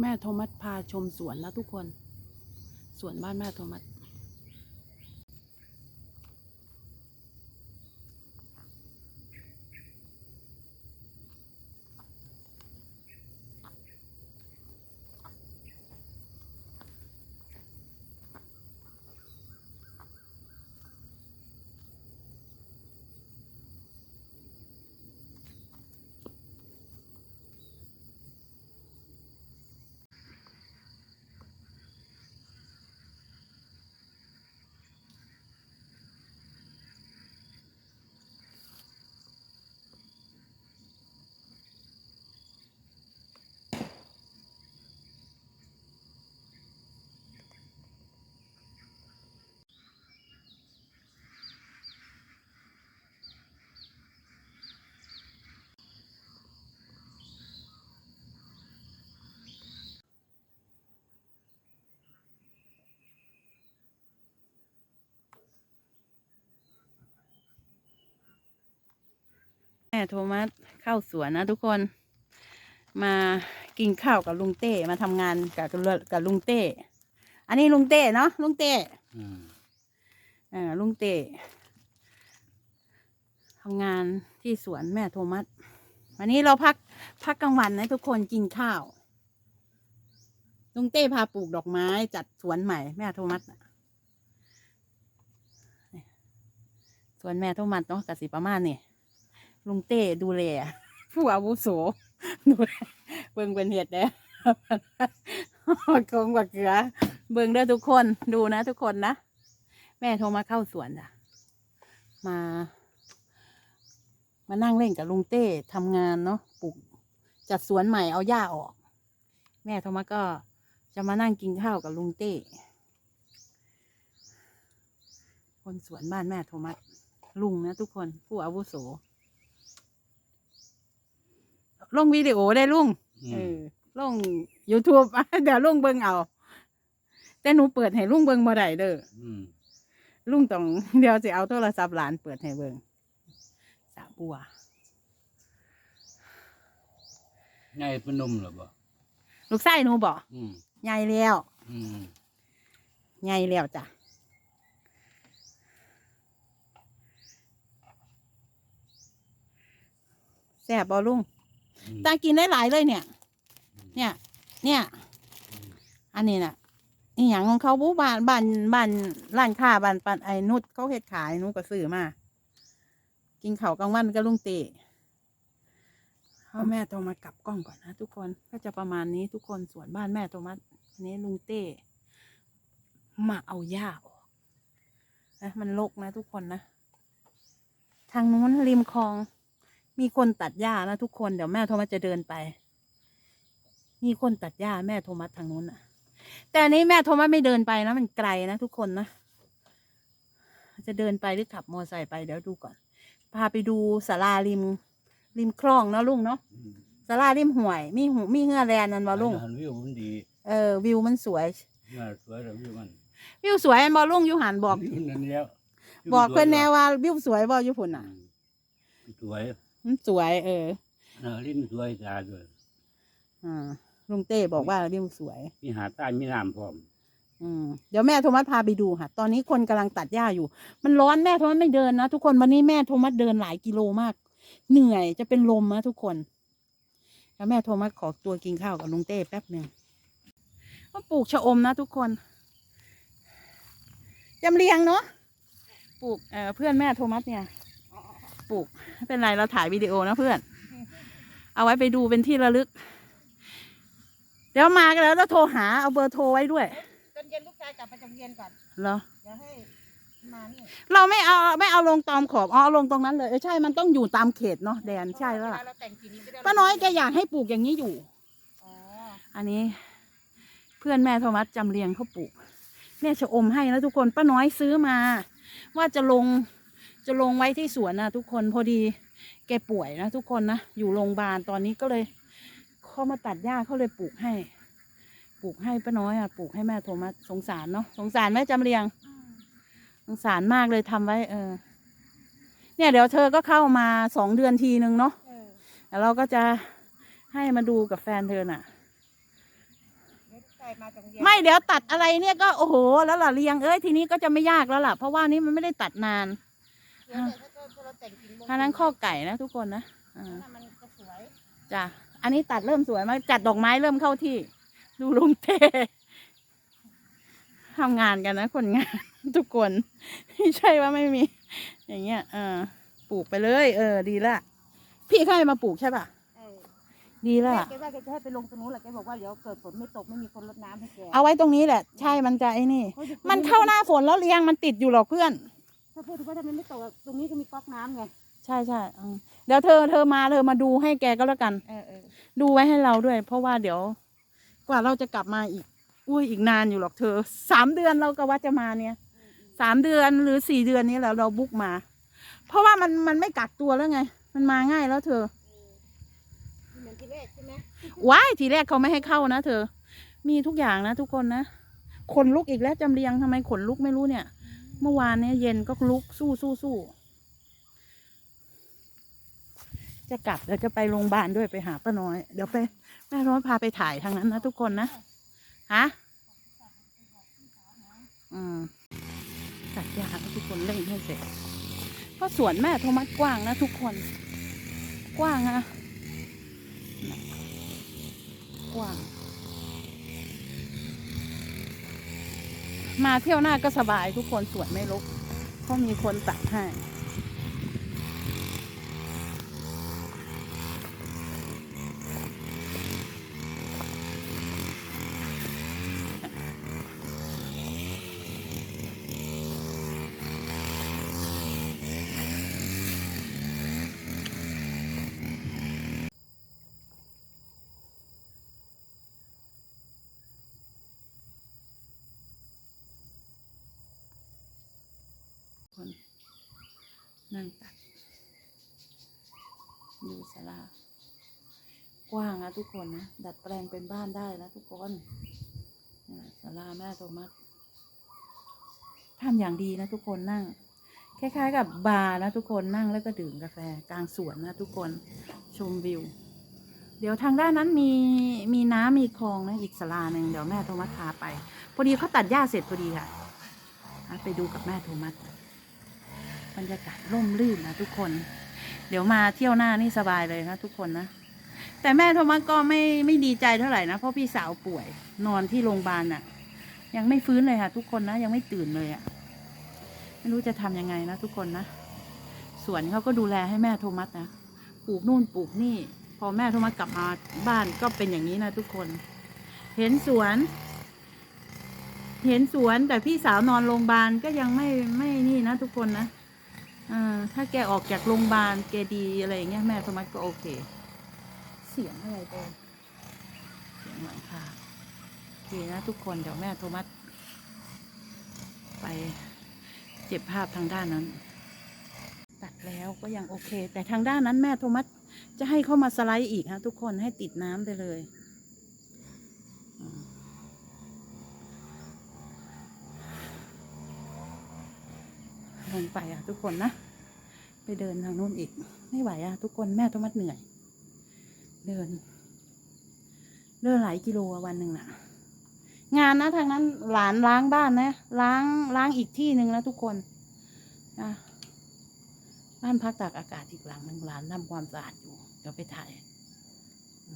แม่โทมัสพาชมสวนแล้วทุกคน สวนบ้านแม่โทมัส แม่โทมัสเข้าสวนนะทุกคนมากินข้าวกับลุงเต้มาทำงานกับกับลุงเต้ อันนี้ลุงเต้เนาะลุงเต้อืมเออลุงเต้ทำงานที่สวนแม่โทมัสวันนี้เราพักพักกลางวันนะทุกคนกินข้าว ลุงเต้พาปลูกดอกไม้จัดสวนใหม่แม่โทมัสน่ะสวนแม่โทมัสเนาะกสิประมาณนี่ ลุงเต้ดูแลผู้อาวุโสดูแลเบิ่งเป็นเหตุเด้กงกว่าเกลือ เบิ่งเด้อทุกคนดูนะทุกคนนะ แม่โทรมาเข้าสวนจ้ะมา มานั่งเล่นกับลุงเต้ทำงานเนาะปลูกจัดสวนใหม่เอาหญ้าออก แม่โทรมาก็จะมานั่งกินข้าวกับลุงเต้ คนสวนบ้านแม่โทมัสลุงนะทุกคนผู้อาวุโส ลงวิดีโอได้ลุงอืเอมอลง YouTube เดี๋ยวลุงเบิ่งเอา แต่หนูเปิดให้ลุงเบิ่งบ่ได้เด้ออืมลุงต้องเดี๋ยวสิเอาโทรศัพท์หลานเปิดให้เบิ่งสาบัวไงพนมเหรอบ่ลูกไส้หนูบอกอืมใหญ่แล้วอืมใหญ่แล้วจ้ะแซ่บบ่ลุงอืม ตากินได้หลายเลยเนี่ย เนี่ย เนี่ย อันนี้น่ะอีหยังของเขาบูบ้านบ้านบ้านร้านค้าบ้านปันไอ้นุชเขาเฮ็ดขายนูก็ซื้อมา กินข้าวกลางวันก็ลุงเตะพ่อแม่โทรมากลับกล้องก่อนนะทุกคนก็จะประมาณนี้ทุกคนส่วนบ้านแม่โทรมาอันนี้ลุงเต้มาเอาหญ้าออกนะมันรกนะทุกคนนะ ทางนู้นริมคลอง มีคนตัดหญ้านะทุกคนเดี๋ยวแม่โทรมาจะเดินไป มีคนตัดหญ้าแม่โทรมาทางนู้นน่ะแต่อันนี้แม่โทรมาไม่เดินไปนะมันไกลนะทุกคนนะจะเดินไปหรือขับมอเตอร์ไซค์ไปเดี๋ยวดูก่อน พาไปดูสาราริม ริมคลองเนาะลุงเนาะอืมสาราริมห่วย มีหูมีเฮือแลนนั่นบ่ลุงหันวิวมันดีเออวิวมันสวยน่าสวยแล้ววิวมันวิวสวยบ่ลุงอยู่หันบอกวิวนั่นแล้วบอกเพื่อนแน่วิวว่าวิวสวยบ่อยู่พุ่นสวยน่ะอืมสวย มันสวยเออเออลิ้นสวยตาด้วยอ่าลุงเต้บอกว่าวิวสวย มีหาดใต้มีน้ำพร้อม อืมเดี๋ยวแม่โทมัสพาไปดูค่ะ ตอนนี้คนกำลังตัดหญ้าอยู่ มันร้อนแม่โทมัสไม่เดินนะทุกคนวันนี้แม่โทมัสเดินหลายกิโลมาก เหนื่อยจะเป็นลมนะทุกคน แล้วแม่โทมัสขอตัวกินข้าวกับลุงเต้แป๊บหนึ่งว่าปลูกชะอมนะทุกคนจำเรียงเนาะปลูกเอ่อเพื่อนแม่โทมัสเนี่ย ปลูกไม่เป็นไรเราถ่ายวิดีโอนะเพื่อน เอาไว้ไปดูเป็นที่ระลึก เดี๋ยวมากันแล้วเราโทรหาเอาเบอร์โทรไว้ด้วยตอนเย็นลูกชายกลับไปจากโรงเรียนก่อนเหรอเดี๋ยวให้มานี่เราไม่เอาไม่เอาลงตอมขอบอ๋อเอาลงตรงนั้นเลยเออใช่มันต้องอยู่ตามเขตเนาะแดนใช่แล้วเวล่ะลาเราแต่งสีนี้ไม่ได้ป้าน้อยแกอยากให้ปลูกอย่างนี้อยู่ อ๋ออันนี้ เพื่อนแม่โทมัสจำเรียงเขาปลูกแม่ชะอมให้นะทุกคนป้าน้อยซื้อมา ว่าจะลง จะลงไว้ที่สวนนะทุกคนพอดีแกป่วยนะทุกคนนะอยู่โรงพยาบาลตอนนี้ก็เลยเขามาตัดหญ้าเขาเลยปลูกให้ ปลูกให้ป้าน้อยอะปลูกให้แม่โทมัสสงสารเนาะสงสารแม่จำเรียงสงสารมากเลยทำไว้ เออ เนี่ยเดี๋ยวเธอก็เข้ามาสองเดือนทีนึงเนาะเออแล้วเราก็จะให้มาดูกับแฟนเธอน่ะช่มาตรงเย็นไม่เดี๋ยวตัดอะไรเนี่ยก็โอ้โห แล้วล่ะเรียงเอ้ยทีนี้ก็จะไม่ยากแล้วล่ะ เพราะว่านี่มันไม่ได้ตัดนาน เดี๋ยวเนี่ยถ้าถ้าเราแต่งกิ่งลงทางนั้นข้อไก่นะทุกคนนะอ่านั่นมันจะสวยจ้ะ อันนี้ตัดเริ่มสวยมากจัดดอกไม้เริ่มเข้าที่ ดูลุงเต้ทำงานกันนะ คนงาน ทุกคน ไม่ใช่ว่าไม่มี อย่างเงี้ยเออปลูกไปเลย เออ ดีละ พี่เขาให้มาปลูกใช่ป่ะ เออดีละ แกว่าแกจะให้ไปลงตรงนู้นแหละแกบอกว่าเดี๋ยวเกิดฝนไม่ตกไม่มีคนรดน้ำให้แกเอาไว้ตรงนี้แหละ ใช่มันจะไอ้นี่ มันเข้าหน้าฝนแล้วเรียงมันติดอยู่หรอกเพื่อน ถ้าพูดถึงว่าถ้ามันไม่ตกอะตรงนี้ก็มีก๊อกน้ำไง ใช่ใช่อืมเดี๋ยวเธอเธอมาเธอมาดูให้แกก็แล้วกัน เออเออดูไว้ให้เราด้วย เพราะว่าเดี๋ยว กว่าเราจะกลับมาอีก อุ้ยอีกนานอยู่หรอกเธอสามเดือนเราก็ว่าจะมาเนี่ยสามเดือนหรือสี่เดือนนี้แหละเราบุ๊กมา เพราะว่ามันมันไม่กักตัวแล้วไง มันมาง่ายแล้วเธอ เหมือนที่แรกใช่ไหมว้ายทีแรกเขาไม่ให้เข้านะเธอ มีทุกอย่างนะทุกคนนะขนลุกอีกแล้วจำเรียงทำไมขนลุกไม่รู้เนี่ย เมื่อวานเนี่ยเย็นก็ลุกสู้สู้สู้จะกลับเดี๋ยวจะไปโรงพยาบาลด้วยไปหาป้าน้อย เดี๋ยวไปแม่น้อยพาไปถ่ายทางนั้นนะทุกคนนะฮะอืมตัดยาทุกคนเล่นให้เสร็จเพราะสวนแม่โทมัสกว้างนะทุกคน กว้างนะกว้าง มาเที่ยวหน้าก็สบายทุกคนสวนไม่รกเพราะมีคนตัดให้ คน นั่งตัดดูศาลากว้างนะทุกคนนะ ดัดแปลงเป็นบ้านได้นะทุกคนนี่แหละศาลาแม่โทมัสทำอย่างดีนะทุกคนนั่ง คล้ายๆ กับบาร์นะทุกคนนั่งแล้วก็ดื่มกาแฟกลางสวนนะทุกคนชมวิว เดี๋ยวทางด้านนั้นมีมีน้ำมีคลองนะอีกศาลาหนึ่งเดี๋ยวแม่โทมัสพาไป พอดีเขาตัดหญ้าเสร็จพอดีค่ะ ไปดูกับแม่โทมัส บรรยากาศร่มรื่นนะทุกคน เดี๋ยวมาเที่ยวหน้านี่สบายเลยนะทุกคนนะ แต่แม่โทมัสก็ไม่ไม่ดีใจเท่าไหร่นะ เพราะพี่สาวป่วยนอนที่โรงพยาบาลน่ะ ยังไม่ฟื้นเลยค่ะ ทุกคนนะ ยังไม่ตื่นเลยอะ่ะ ไม่รู้จะทำยังไงนะทุกคนนะสวนเขาก็ดูแลให้แม่โทมัสนะปลูกนู่นปลูกนี่ พอแม่โทมัสกลับมาบ้านก็เป็นอย่างนี้นะทุกคน เห็นสวน เห็นสวนแต่พี่สาวนอนโรงพยาบาลก็ยังไม่ไม่นี่นะทุกคนนะ อ่าถ้าแกออกจากโรงพยาบาลแกดีอะไรอย่างเงี้ยแม่โทมัสก็โอเค เสียงอะไรเปเสียงหลังคาโอเคนะทุกคนเดี๋ยวแม่โทมัสไปเก็บภาพทางด้านนั้น ตัดแล้วก็ยังโอเค แต่ทางด้านนั้นแม่โทมัสจะให้เข้ามาสไลด์อีกฮะทุกคนให้ติดน้ำไปเลยอืม ลงไปอะ ทุกคนนะ ไปเดินทางนู้นอีก ไม่ไหวอะ ทุกคนแม่โทมัสเหนื่อย เดิน เดินหลายกิโลวันหนึ่งน่ะงานนะทางนั้นหลานล้างบ้านนะล้างล้างอีกที่หนึ่งนะทุกคนนะบ้านพักตากอากาศอีกหลังหนึ่งหลานทำความสะอาดอยู่เดี๋ยวไปถ่ายอื